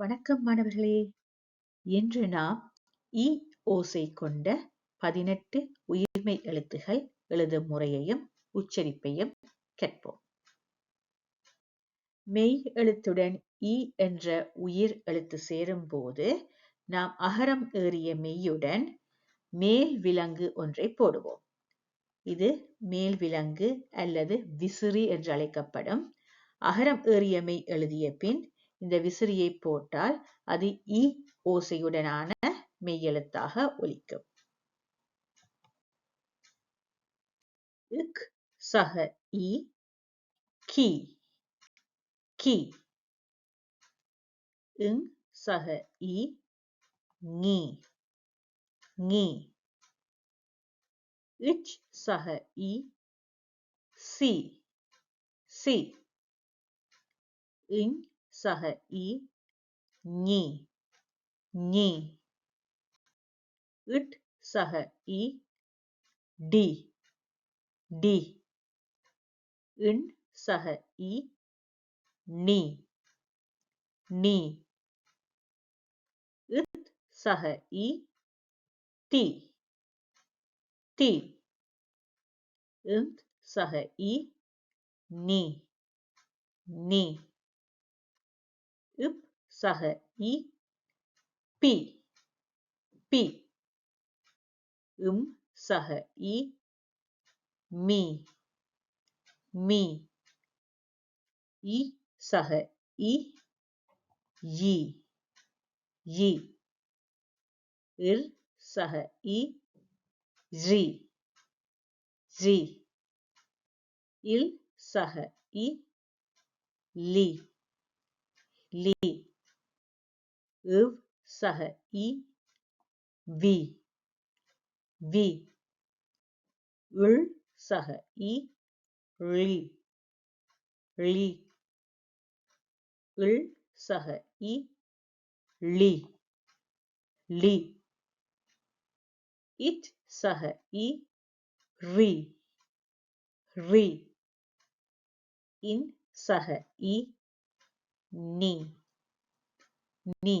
வணக்கம் மாணவர்களே. இன்று நாம் இ ஓசை கொண்ட பதினெட்டு உயிர்மை எழுத்துகள் எழுதும் முறையையும் உச்சரிப்பையும் கேட்போம். மெய் எழுத்துடன் இ என்ற உயிர் எழுத்து சேரும்போது நாம் அகரம் ஏறிய மெய்யுடன் மேல் விலங்கு ஒன்றை போடுவோம். இது மேல் விலங்கு அல்லது விசிறி என்று அழைக்கப்படும். அகரம் ஏறிய மெய் எழுதிய பின் இந்த விசிறியை போட்டால் அது இ ஓசையுடனான மெய்யெழுத்தாக ஒலிக்கும். இக் சக இ கி கி இங் சக இ ngி ngி இச் சக இ சி சி இங் சக இ ஞி ஞி இட் சக இ டி டி இன் சக இ நி நி இத் சக இ தி தி இந்த் சக இ நி நி இப் சக இ பி பி. இம் சக இ மீ. மீ. இ சக இ யி. யி. இர் சக இ ரி. ரி. இல் சக இ லி. லி. இவ் சக இ வி. வி. இள் சக இ ழி ழி இள் சக இ ளி ளி இட் சக இ ரி. ரி. இன் சக இ நீ நீ.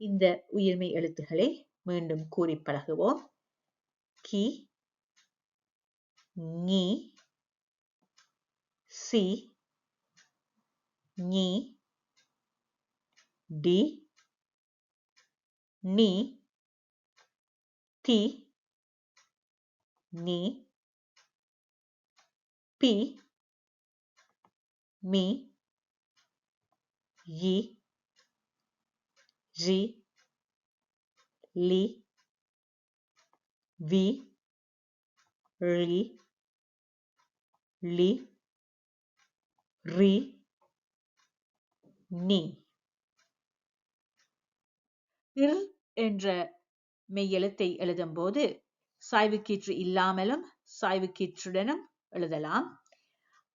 இந்த உயிர்மை எழுத்துக்களை மீண்டும் கூறி பழகுவோம். கி நீ சி நீ டி நீ தி நீ பி. மீ ஈ ரி லி வி ழி லி ரி நி இர் என்ற மெய்யெழுத்தை எழுதும்போது சாய்வுக்கீற்று இல்லாமலும் சாய்வுக்கீற்றுடனும் எழுதலாம்.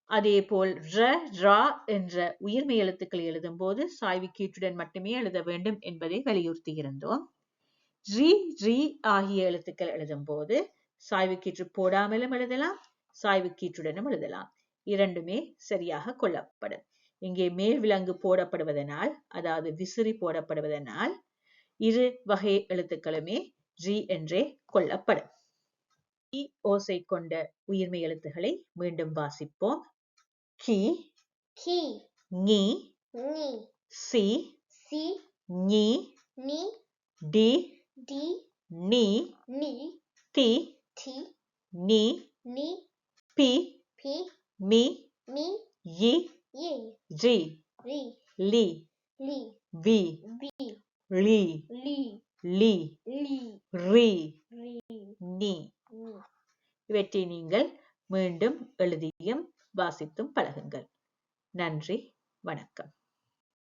அதேபோல் ர ரா என்ற உயிர்மெய் எழுத்துக்களை எழுதும்போது சாய்வுக்கீற்றுடன் மட்டுமே எழுத வேண்டும் என்பதை வலியுறுத்தியிருந்தோம். ரி ரி ஆகிய எழுத்துக்கள் எழுதும்போது சாய்வுக்கீற்று போடாமலும் எழுதலாம் சாய்வுக்கீற்றுடனும் எழுதலாம். இரண்டுமே சரியாக கொள்ளப்படும். இங்கே மேல் விலங்கு போடப்படுவதனால் அதாவது விசிறி போடப்படுவதனால் இரு வகை எழுத்துக்களுமே ரி என்றே கொள்ளப்படும். இ ஓசை கொண்ட உயிர்மெய் எழுத்துக்களை மீண்டும் வாசிப்போம். கி கி ஞி ஞி சி சி ஞி நி டி டி நி நி தி தி நி நி பி பி மி மி யி யி ரி ரி லி லி வி வி ளி லி லி லி ரி ரி நி நி இவற்றை நீங்கள் மீண்டும் எழுதியும் வாசித்தும் பழகுங்கள். நன்றி வணக்கம்.